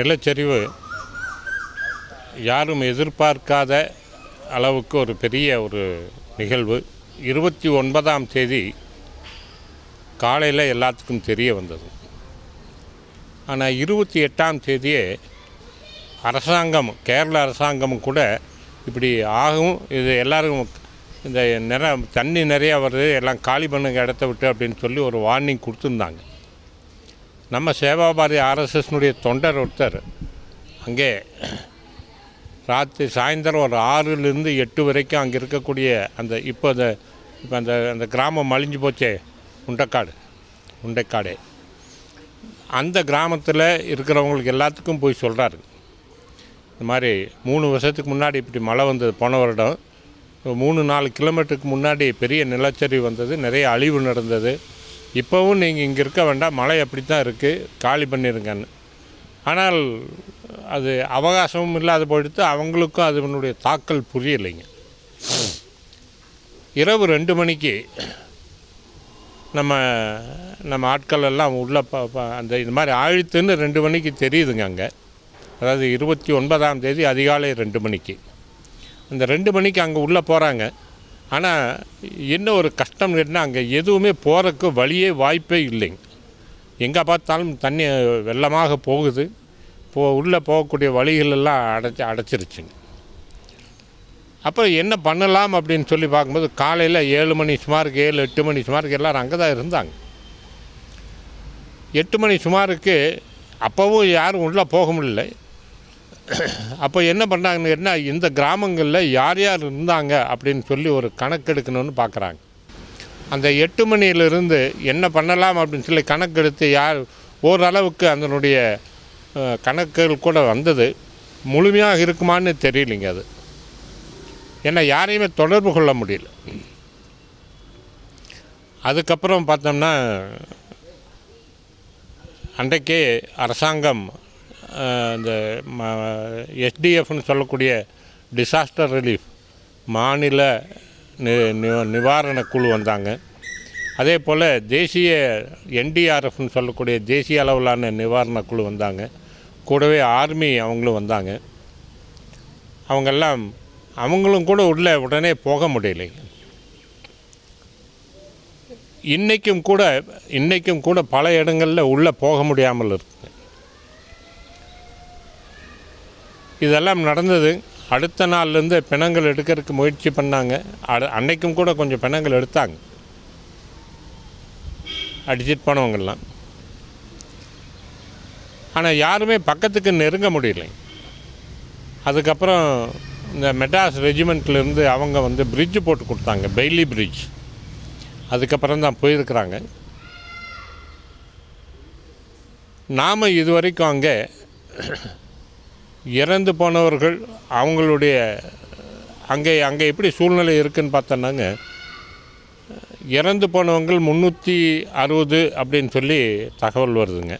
நிலச்சரிவு யாரும் எதிர்பார்க்காத அளவுக்கு ஒரு பெரிய ஒரு நிகழ்வு. இருபத்தி ஒன்பதாம் தேதி காலையில் எல்லாத்துக்கும் தெரிய வந்தது. ஆனால் இருபத்தி எட்டாம் தேதியே அரசாங்கம் கேரள அரசாங்கமும் கூட இப்படி ஆகும் இது எல்லோரும் இந்த நிற தண்ணி நிறையா வருது எல்லாம் காலி பண்ணுங்க இடத்த விட்டு அப்படின்னு சொல்லி ஒரு வார்னிங் கொடுத்துருந்தாங்க. நம்ம சேவாபாரி ஆர்எஸ்எஸ்னுடைய தொண்டர் ஒருத்தர். அங்கே ராத்திரி சாயந்தரம் ஒரு ஆறுலேருந்து எட்டு வரைக்கும் அங்கே இருக்கக்கூடிய அந்த இப்போ அந்த இப்போ அந்த அந்த கிராமம் மலிஞ்சு போச்சே உண்டைக்காடு உண்டைக்காடு. அந்த கிராமத்தில் இருக்கிறவங்களுக்கு எல்லாத்துக்கும் போய் சொல்கிறாரு இந்த மாதிரி மூணு வருஷத்துக்கு முன்னாடி இப்படி மழை வந்தது போன வருடம். மூணு நாலு கிலோமீட்டருக்கு முன்னாடி பெரிய நிலச்சரிவு வந்தது நிறைய அழிவு நடந்தது. இப்போவும் நீங்கள் இங்கே இருக்க வேண்டாம். மழை அப்படி தான் இருக்குது காலி பண்ணிருங்கன்னு. ஆனால் அது அவகாசமும் இல்லாத போயிடுத்து அவங்களுக்கும் அதனுடைய தாக்கல் புரியலைங்க. இரவு ரெண்டு மணிக்கு நம்ம நம்ம ஆட்கள் எல்லாம் உள்ளே அந்த இது மாதிரி ஆழித்துன்னு ரெண்டு மணிக்கு தெரியுதுங்க அங்கே. அதாவது இருபத்தி ஒன்பதாம் தேதி அதிகாலை ரெண்டு மணிக்கு. அந்த ரெண்டு மணிக்கு அங்கே உள்ளே போகிறாங்க ஆனால் என்ன ஒரு கஷ்டம் என்ன அங்கே எதுவுமே போகிறதுக்கு வழியே வாய்ப்பே இல்லைங்க எங்கே பார்த்தாலும் தண்ணி வெள்ளமாக போகுது. போ உள்ளே போகக்கூடிய வழிகள் எல்லாம் அடைச்சி அடைச்சிருச்சுங்க அப்போ என்ன பண்ணலாம் அப்படின்னு சொல்லி பார்க்கும்போது காலையில் ஏழு மணி சுமாருக்கு ஏழு எட்டு மணி சுமாருக்கு எல்லோரும் அங்கே தான் இருந்தாங்க. எட்டு மணி சுமாருக்கு அப்போவும் யாரும் உள்ளே போக முடியல. அப்போ என்ன பண்ணாங்கன்னு என்ன இந்த கிராமங்களில் யார் யார் இருந்தாங்க அப்படின்னு சொல்லி ஒரு கணக்கெடுக்கணும்னு பார்க்குறாங்க அந்த எட்டு மணியிலிருந்து என்ன பண்ணலாம் அப்படின்னு சொல்லி கணக்கெடுத்து யார் ஓரளவுக்கு அதனுடைய கணக்குகள் கூட வந்தது. முழுமையாக இருக்குமான்னு தெரியலைங்க அது. ஏன்னா யாரையுமே தொடர்பு கொள்ள முடியல. அதுக்கப்புறம் பார்த்தோம்னா அன்றைக்கே அரசாங்கம் இந்த எஸ்டிஎஃப்னு சொல்லக்கூடிய டிசாஸ்டர் ரிலீஃப் மாநில நி நி- நிவாரண குழு வந்தாங்க. அதே போல் தேசிய என்டிஆர்எஃப்னு சொல்லக்கூடிய தேசிய அளவிலான நிவாரண குழு வந்தாங்க. கூடவே ஆர்மி அவங்களும் வந்தாங்க. அவங்கெல்லாம் அவங்களும் கூட உள்ளே உடனே போக முடியலை. இன்றைக்கும் கூட இன்றைக்கும் கூட பல இடங்களில் உள்ளே போக முடியாமல் இருக்குங்க இதெல்லாம் நடந்தது. அடுத்த நாள்லேருந்து பிணங்கள் எடுக்கிறதுக்கு முயற்சி பண்ணாங்க. அட அன்னைக்கும் கூட கொஞ்சம் பிணங்கள் எடுத்தாங்க. அடிச்சிட்டு போனவங்கெல்லாம் ஆனால் யாருமே பக்கத்துக்கு நெருங்க முடியலை. அதுக்கப்புறம் இந்த மெட்ராஸ் ரெஜிமெண்ட்லேருந்து அவங்க வந்து bridge போட்டு கொடுத்தாங்க. பெய்லி பிரிட்ஜ் அதுக்கப்புறம் தான் போயிருக்கிறாங்க. நாம் இதுவரைக்கும் அங்கே இறந்து போனவர்கள் அவங்களுடைய அங்கே அங்கே எப்படி சூழ்நிலை இருக்குன்னு பார்த்தோன்னாங்க இறந்து போனவங்கள் முந்நூற்றி அறுபது அப்படின்னு சொல்லி தகவல் வருதுங்க.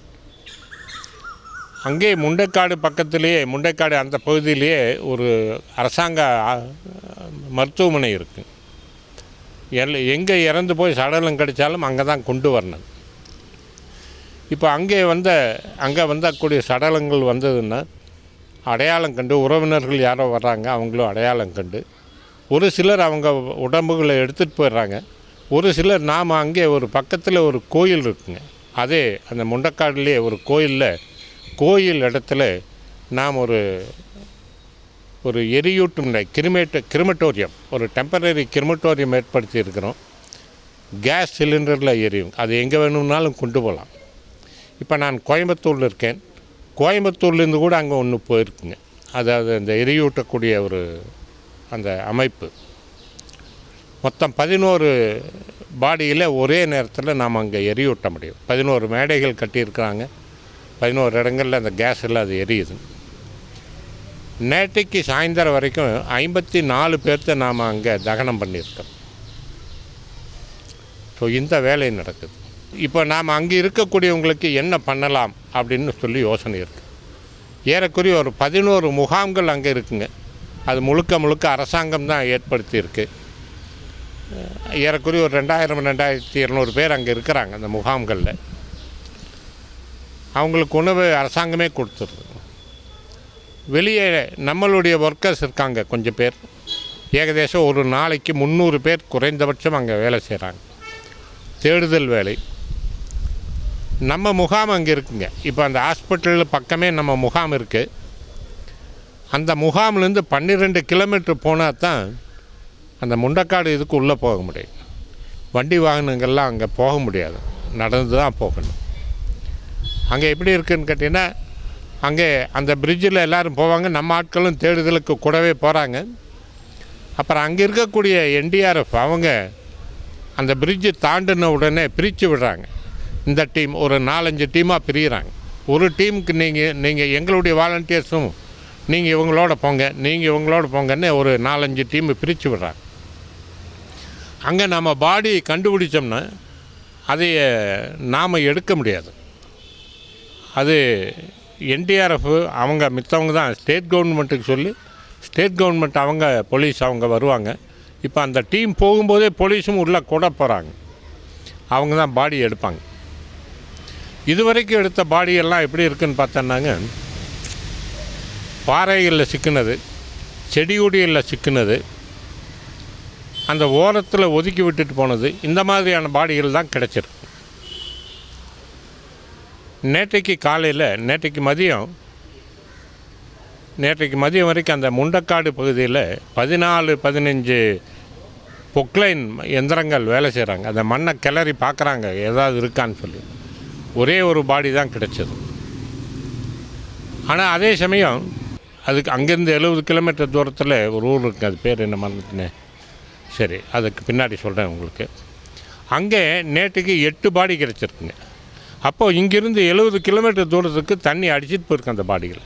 அங்கே முண்டைக்காடு பக்கத்திலேயே முண்டைக்காடு அந்த பகுதியிலேயே ஒரு அரசாங்க மருத்துவமனை இருக்குது எல் எங்கே இறந்து போய் சடலம் கிடைச்சாலும் அங்கே தான் கொண்டு வரணும். இப்போ அங்கே வந்த அங்கே வந்தக்கூடிய சடலங்கள் வந்ததுன்னா அடையாளம் கண்டு உறவினர்கள் யாரோ வர்றாங்க அவங்களும் அடையாளம் கண்டு. ஒரு சிலர் அவங்க உடம்புகளை எடுத்துகிட்டு போயிடுறாங்க. ஒரு சிலர் நாம் அங்கே ஒரு பக்கத்தில் ஒரு கோயில் இருக்குங்க. அதே அந்த முண்டக்காடுலேயே ஒரு கோயிலில் கோயில் இடத்துல நாம் ஒரு ஒரு எரியூட்டும் கிரிமேட்ட கிரிமட்டோரியம் ஒரு டெம்பரரி கிரிமட்டோரியம் ஏற்படுத்தி இருக்கிறோம் கேஸ் சிலிண்டரில் எரியும். அது எங்கே வேணும்னாலும் கொண்டு போகலாம். இப்போ நான் கோயம்புத்தூரில் இருக்கேன். கோயம்புத்தூர்லேருந்து கூட அங்கே ஒன்று போயிருக்குங்க. அதாவது அந்த எரியூட்டக்கூடிய ஒரு அந்த அமைப்பு. மொத்தம் பதினோரு பாடியில் ஒரே நேரத்தில் நாம் அங்கே எரியூட்ட முடியும். பதினோரு மேடைகள் கட்டியிருக்கிறாங்க. பதினோரு இடங்களில் அந்த கேஸ் எல்லாம் அது எரியுது. நேற்றைக்கு சாயந்தரம் வரைக்கும் ஐம்பத்தி நாலு பேர்த்த நாம் அங்கே தகனம் பண்ணியிருக்கோம். ஸோ இந்த வேலை நடக்குது. இப்போ நாம் அங்கே இருக்கக்கூடியவங்களுக்கு என்ன பண்ணலாம் அப்படின்னு சொல்லி யோசனை இருக்குது ஏறக்குறைய ஒரு பதினோரு முகாம்கள் அங்கே இருக்குங்க. அது முழுக்க முழுக்க அரசாங்கம் தான் ஏற்படுத்தியிருக்கு. ஏறக்குறைய ஒரு ரெண்டாயிரம் ரெண்டாயிரத்தி இரநூறு பேர் அங்கே இருக்கிறாங்க அந்த முகாம்களில். அவங்களுக்கு உணவு அரசாங்கமே கொடுத்துருது. வெளியே நம்மளுடைய ஒர்க்கர்ஸ் இருக்காங்க கொஞ்சம் பேர். ஏகதேசம் ஒரு நாளைக்கு முந்நூறு பேர் குறைந்தபட்சம் அங்கே வேலை செய்கிறாங்க தேடுதல் வேலை. நம்ம முகாம் அங்கே இருக்குங்க. இப்போ அந்த ஹாஸ்பிட்டலில் பக்கமே நம்ம முகாம் இருக்குது அந்த முகாம்லேருந்து பன்னிரெண்டு கிலோமீட்டர் போனால் தான் அந்த முண்டக்காடு இதுக்கு உள்ளே போக முடியும். வண்டி வாகனங்கள்லாம் அங்கே போக முடியாது. நடந்து தான் போகணும். அங்கே எப்படி இருக்குதுன்னு கேட்டிங்கன்னா அங்கே அந்த பிரிட்ஜில் எல்லோரும் போவாங்க. நம்ம ஆட்களும் தேடுதலுக்கு கூடவே போகிறாங்க அப்புறம் அங்கே இருக்கக்கூடிய என்டிஆர்எஃப் அவங்க அந்த பிரிட்ஜு தாண்டின உடனே பிரித்து விடுறாங்க. இந்த டீம் ஒரு நாலஞ்சு டீமாக பிரிகிறாங்க ஒரு டீமுக்கு நீங்கள் நீங்கள் எங்களுடைய வாலண்டியர்ஸும் நீங்கள் இவங்களோட போங்க நீங்கள் இவங்களோட போங்கன்னு ஒரு நாலஞ்சு டீம் பிரித்து விடுறாங்க. அங்கே நம்ம பாடி கண்டுபிடிச்சோம்னா அதை நாம் எடுக்க முடியாது. அது என்டிஆர்எஃப் அவங்க மித்தவங்க தான். ஸ்டேட் கவர்மெண்ட்டுக்கு சொல்லி ஸ்டேட் கவர்மெண்ட் அவங்க போலீஸ் அவங்க வருவாங்க. இப்போ அந்த டீம் போகும்போதே போலீஸும் உள்ளே கூட போகிறாங்க அவங்க தான் பாடி எடுப்பாங்க. இதுவரைக்கும் எடுத்த பாடியெல்லாம் எப்படி இருக்குன்னு பார்த்தோன்னாங்க. பாறைகளில் சிக்கினது செடியுடியில் சிக்கினது அந்த ஓரத்தில் ஒதுக்கி விட்டுட்டு போனது இந்த மாதிரியான பாடிகள் தான் கிடச்சிருக்கு. நேற்றைக்கு காலையில் நேற்றைக்கு மதியம் நேற்றைக்கு மதியம் வரைக்கும் அந்த முண்டக்காடு பகுதியில் பதினாலு பதினஞ்சு பொக்லைன் எந்திரங்கள் வேலை செய்கிறாங்க அந்த மண்ணை கிளறி பார்க்குறாங்க ஏதாவது இருக்கான்னு சொல்லி. ஒரே ஒரு பாடி தான் கிடைச்சது. ஆனால் அதே சமயம் அதுக்கு அங்கேருந்து எழுபது கிலோமீட்டர் தூரத்தில் ஒரு ஊர் இருக்குது அது பேர் என்ன மறந்துட்டேனே. சரி அதுக்கு பின்னாடி சொல்கிறேன் உங்களுக்கு. அங்கே நேற்றுக்கு எட்டு பாடி கிடச்சிருக்குங்க. அப்போது இங்கேருந்து எழுபது கிலோமீட்டர் தூரத்துக்கு தண்ணி அடிச்சிட்டு போயிருக்கு அந்த பாடிகள்.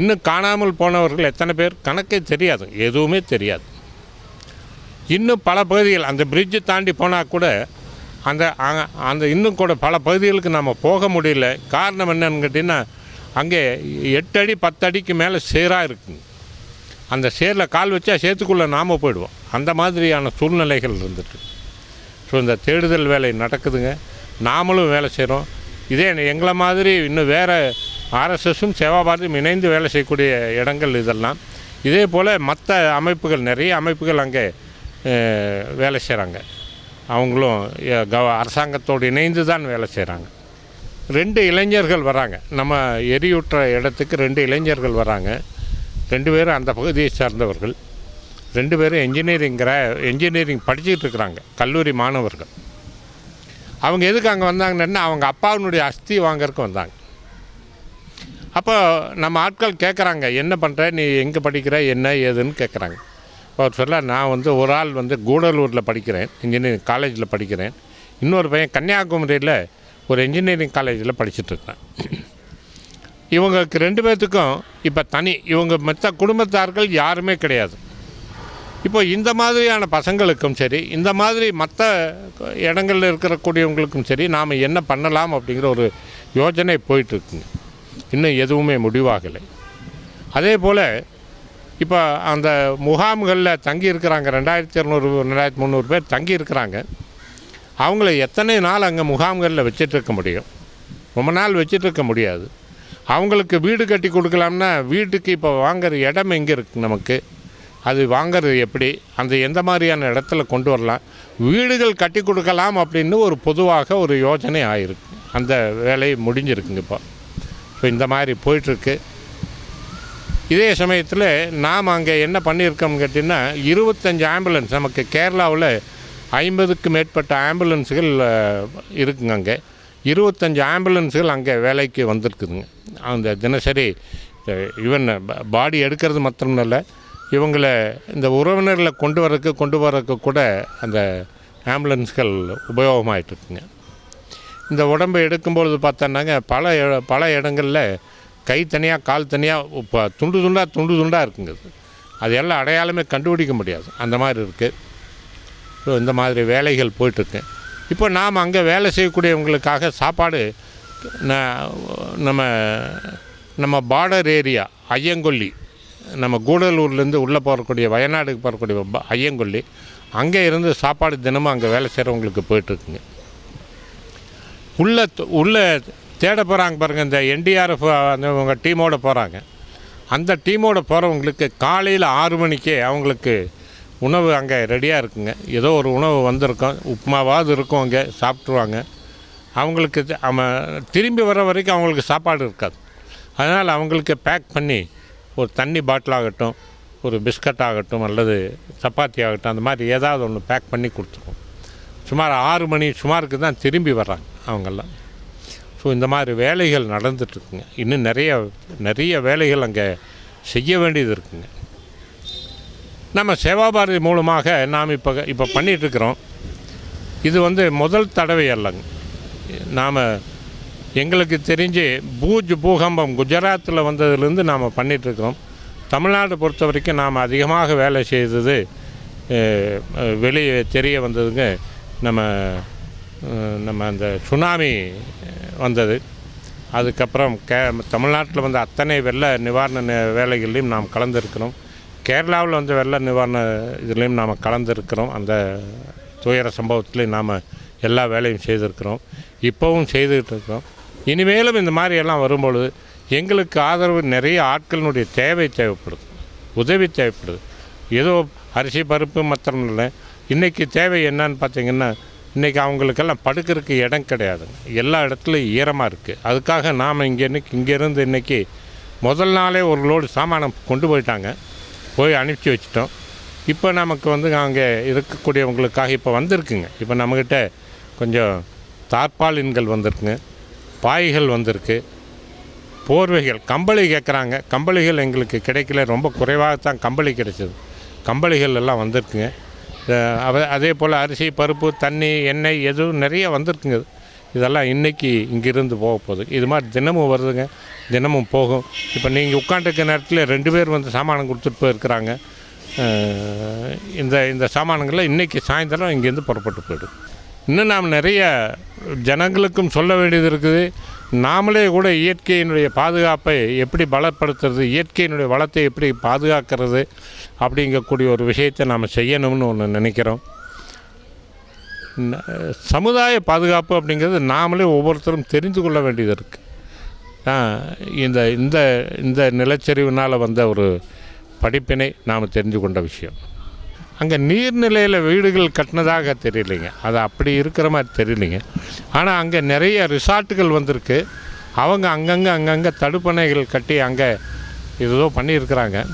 இன்னும் காணாமல் போனவர்கள் எத்தனை பேர்? கணக்கே தெரியாது. எதுவுமே தெரியாது. இன்னும் பல பகுதிகள் அந்த பிரிட்ஜை தாண்டி போனால் கூட அந்த அந்த இன்னும் கூட பல பகுதிகளுக்கு நம்ம போக முடியல. காரணம் என்னன்னு கேட்டிங்கன்னா அங்கே எட்டு அடி பத்து அடிக்கு மேலே சேராக இருக்குங்க அந்த சேரில் கால் வச்சா சேத்துக்குள்ளே நாம் போயிடுவோம். அந்த மாதிரியான சூழ்நிலைகள் இருந்துட்டு. ஸோ இந்த தேடுதல் வேலை நடக்குதுங்க. நாமளும் வேலை செய்கிறோம் இதே எங்களை மாதிரி இன்னும் வேறு ஆர்எஸ்எஸும் சேவாபாரதியும் இணைந்து வேலை செய்யக்கூடிய இடங்கள் இதெல்லாம். இதே போல் மற்ற அமைப்புகள் நிறைய அமைப்புகள் அங்கே வேலை செய்கிறாங்க அவங்களும் கவ அரசாங்கத்தோடு இணைந்து தான் வேலை செய்கிறாங்க ரெண்டு இளைஞர்கள் வராங்க. நம்ம எரியூற்ற இடத்துக்கு ரெண்டு இளைஞர்கள் வராங்க. ரெண்டு பேரும் அந்த பகுதியை சார்ந்தவர்கள். ரெண்டு பேரும் என்ஜினியரிங்கிற என்ஜினியரிங் படிச்சுட்டு இருக்கிறாங்க. கல்லூரி மாணவர்கள். அவங்க எதுக்கு அங்கே வந்தாங்கன்னா அவங்க அப்பாவினுடைய அஸ்தி வாங்கறதுக்கு வந்தாங்க. அப்போ நம்ம ஆட்கள் கேட்குறாங்க என்ன பண்ணுற நீ எங்கே படிக்கிற? என்ன ஏதுன்னு கேட்குறாங்க சொல்ல நான் வந்து ஒரு ஆள் வந்து கூடலூரில் படிக்கிறேன் இன்ஜினியரிங் காலேஜில் படிக்கிறேன். இன்னொரு பையன் கன்னியாகுமரியில் ஒரு இன்ஜினியரிங் காலேஜில் படிச்சுட்ருக்கிறேன் இவங்களுக்கு ரெண்டு பேர்த்துக்கும் இப்போ தனி இவங்க மற்ற குடும்பத்தார்கள் யாருமே கிடையாது. இப்போ இந்த மாதிரியான பசங்களுக்கும் சரி இந்த மாதிரி மற்ற இடங்களில் இருக்கக்கூடியவங்களுக்கும் சரி நாம் என்ன பண்ணலாம் அப்படிங்கிற ஒரு யோஜனை போயிட்டுருக்குங்க இன்னும் எதுவுமே முடிவாகலை. அதே போல் இப்போ அந்த முகாம்களில் தங்கி இருக்கிறாங்க ரெண்டாயிரத்தி இரநூறு ரெண்டாயிரத்தி முந்நூறு பேர் தங்கி இருக்கிறாங்க அவங்கள எத்தனை நாள் அங்கே முகாம்களில் வச்சிட்டு இருக்க முடியும்? ரொம்ப நாள் வச்சிட்டு இருக்க முடியாது. அவங்களுக்கு வீடு கட்டி கொடுக்கலாம்னா வீட்டுக்கு இப்போ வாங்குற இடம் எங்கே இருக்குது நமக்கு? அது வாங்குறது எப்படி? அந்த எந்த மாதிரியான இடத்துல கொண்டு வரலாம்? வீடுகள் கட்டி கொடுக்கலாம் அப்படின்னு ஒரு பொதுவாக ஒரு யோசனை ஆகிருக்கு அந்த வேலை முடிஞ்சிருக்குங்க இப்போ. ஸோ இந்த மாதிரி போயிட்டுருக்கு இதே சமயத்தில் நாம் அங்கே என்ன பண்ணியிருக்கோம்னு கேட்டிங்கன்னா இருபத்தஞ்சி ஆம்புலன்ஸ் நமக்கு கேரளாவில் ஐம்பதுக்கு மேற்பட்ட ஆம்புலன்ஸுகள் இருக்குங்க அங்கே. இருபத்தஞ்சி ஆம்புலன்ஸுகள் அங்கே வேலைக்கு வந்திருக்குதுங்க. அந்த தினசரி ஈவன் பாடி எடுக்கிறது மாத்திரமில்ல இவங்களை இந்த உறவினர்களை கொண்டு வரக்கு கொண்டு வரக்கு கூட அந்த ஆம்புலன்ஸ்கள் உபயோகமாயிட்டுருக்குங்க. இந்த உடம்பை எடுக்கும்பொழுது பார்த்தோன்னாங்க பல பல இடங்களில் கை தனியாக கால் தனியாக இப்போ துண்டு துண்டாக துண்டு துண்டாக இருக்குங்க. அது. அது எல்லாம் அடையாளமே கண்டுபிடிக்க முடியாது. அந்த மாதிரி இருக்குது ஸோ இந்த மாதிரி வேலைகள் போயிட்டுருக்கு. இப்போ நாம் அங்கே வேலை செய்யக்கூடியவங்களுக்காக சாப்பாடு நம்ம நம்ம பார்டர் ஏரியா ஐயங்கொல்லி நம்ம கூடலூர்லேருந்து உள்ளே போகக்கூடிய வயநாடுக்கு போகக்கூடிய ஐயங்கொல்லி அங்கே இருந்து சாப்பாடு தினமும் அங்கே வேலை செய்கிறவங்களுக்கு போயிட்டுருக்குங்க. உள்ள உள்ள தேட போகிறாங்க பாருங்கள் இந்த என்டிஆர்எஃப் அந்த உங்கள் டீமோட போகிறாங்க அந்த டீமோடு போகிறவங்களுக்கு காலையில் ஆறு மணிக்கே அவங்களுக்கு உணவு அங்கே ரெடியாக இருக்குங்க. ஏதோ ஒரு உணவு வந்திருக்கும் உப்புமாவாவது இருக்கும் அங்கே சாப்பிட்ருவாங்க அவங்களுக்கு அவன் திரும்பி வர வரைக்கும் அவங்களுக்கு சாப்பாடு இருக்காது. அதனால் அவங்களுக்கு பேக் பண்ணி ஒரு தண்ணி பாட்டில் ஆகட்டும் ஒரு பிஸ்கட் ஆகட்டும் அல்லது சப்பாத்தி ஆகட்டும் அந்த மாதிரி ஏதாவது ஒன்று பேக் பண்ணி கொடுத்துருவோம். சுமார் ஆறு மணி சுமாருக்கு தான் திரும்பி வர்றாங்க அவங்கெல்லாம். ஸோ இந்த மாதிரி வேலைகள் நடந்துட்டுருக்குங்க இன்னும் நிறைய நிறைய வேலைகள் அங்கே செய்ய வேண்டியது இருக்குங்க. நம்ம சேவாபாரதி மூலமாக நாம் இப்போ இப்போ பண்ணிகிட்ருக்குறோம் இது வந்து முதல் தடவை அல்லங்க. நாம் எங்களுக்கு தெரிஞ்சு பூஜ் பூகம்பம் குஜராத்தில் வந்ததுலேருந்து நாம் பண்ணிகிட்ருக்கோம் தமிழ்நாடு பொறுத்த வரைக்கும் நாம் அதிகமாக வேலை செய்தது வெளியே தெரிய வந்ததுங்க. நம்ம நம்ம அந்த சுனாமி வந்தது. அதுக்கப்புறம் கே தமிழ்நாட்டில் வந்த அத்தனை வெள்ள நிவாரண வேலைகள்லையும் நாம் கலந்துருக்கிறோம். கேரளாவில் வந்து வெள்ள நிவாரண இதுலேயும் நாம் கலந்துருக்கிறோம். அந்த துயர சம்பவத்துலேயும் நாம் எல்லா வேலையும் செய்திருக்கிறோம். இப்போவும் செய்துக்கிட்டு இருக்கிறோம் இனிமேலும் இந்த மாதிரி எல்லாம் வரும்பொழுது எங்களுக்கு ஆதரவு நிறைய ஆட்களினுடைய தேவை தேவைப்படுது. உதவி தேவைப்படுது. ஏதோ அரிசி பருப்பு மற்றம் இல்லை. இன்றைக்கி தேவை என்னன்னு பார்த்தீங்கன்னா இன்றைக்கி அவங்களுக்கெல்லாம் படுக்கிறதுக்கு இடம் கிடையாதுங்க எல்லா இடத்துலையும் ஈரமாக இருக்குது அதுக்காக நாம் இங்கே இன்னைக்கு இங்கேருந்து இன்றைக்கி முதல் நாளே ஒரு லோடு சாமானம் கொண்டு போயிட்டாங்க. போய் அனுப்பிச்சி வச்சிட்டோம். இப்போ நமக்கு வந்து அங்கே இருக்கக்கூடியவங்களுக்காக இப்போ வந்திருக்குங்க. இப்போ நம்மக்கிட்ட கொஞ்சம் தார்பாலின்கள் வந்திருக்குங்க. பாய்கள் வந்திருக்கு. போர்வைகள் கம்பளி கேட்குறாங்க கம்பளிகள் எங்களுக்கு கிடைக்கல. ரொம்ப குறைவாக தான் கம்பளி கிடைச்சது. கம்பளிகள் எல்லாம் வந்திருக்குங்க. அதே போல் அரிசி பருப்பு தண்ணி எண்ணெய் எதுவும் நிறைய வந்திருக்குங்க. இதெல்லாம் இன்றைக்கி இங்கிருந்து போக போகுது. இது மாதிரி தினமும் வருதுங்க. தினமும் போகும். இப்போ நீங்கள் உட்காந்துருக்க நேரத்தில் ரெண்டு பேர் வந்து சாமானம் கொடுத்துட்டு போயிருக்கிறாங்க. இந்த இந்த சாமானங்களை இன்றைக்கி சாயந்தரம் இங்கேருந்து புறப்பட்டு போயிடும் இன்னும் நாம் நிறைய ஜனங்களுக்கும் சொல்ல வேண்டியது இருக்குது. நாமளே கூட இயற்கையினுடைய பாதுகாப்பை எப்படி பலப்படுத்துறது இயற்கையினுடைய வளத்தை எப்படி பாதுகாக்கிறது அப்படிங்கக்கூடிய ஒரு விஷயத்தை நாம் செய்யணும்னு ஒன்று நினைக்கிறோம். ந- சமுதாய பாதுகாப்பு அப்படிங்கிறது நாமளே ஒவ்வொருத்தரும் தெரிந்து கொள்ள வேண்டியது இருக்குது இந்த இந்த இந்த நிலச்சரிவினால் வந்த ஒரு படிப்பினை நாம் தெரிஞ்சு கொண்ட விஷயம். அங்கே நீர்நிலையில் வீடுகள் கட்டினதாக தெரியலைங்க. அது அப்படி இருக்கிற மாதிரி தெரியலைங்க. ஆனால் அங்கே நிறைய ரிசார்ட்டுகள் வந்திருக்கு. அவங்க அங்கங்கே அங்கங்கே தடுப்பணைகள் கட்டி அங்கே ஏதோ பண்ணியிருக்கிறாங்க.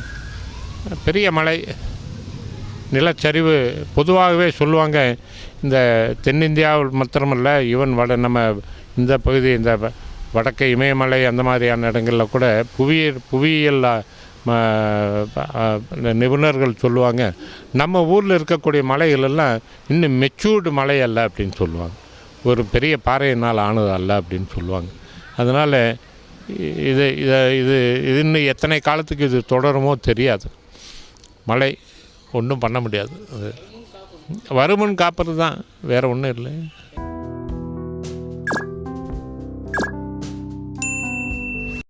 பெரிய மழை நிலச்சரிவு பொதுவாகவே சொல்லுவாங்க. இந்த தென்னிந்தியாவில் மாத்திரமல்ல ஈவன் வட நம்ம இந்த பகுதி இந்த வ- வடக்கு இமயமலை அந்த மாதிரியான இடங்களில் கூட புவியியல் புவியியல் நிபுணர்கள் சொல்லுவாங்க நம்ம ஊரில் இருக்கக்கூடிய மலைகளெல்லாம் இன்னும் மெச்சூர்டு மலை அல்ல அப்படின்னு சொல்லுவாங்க. ஒரு பெரிய பாறையினால் ஆனது அல்ல அப்படின்னு சொல்லுவாங்க. அதனால் இது இதை இது இது இன்னும் எத்தனை காலத்துக்கு இது தொடருமோ தெரியாது. மழை ஒன்றும் பண்ண முடியாது. அது காப்பது தான் வேறு ஒன்றும் இல்லை.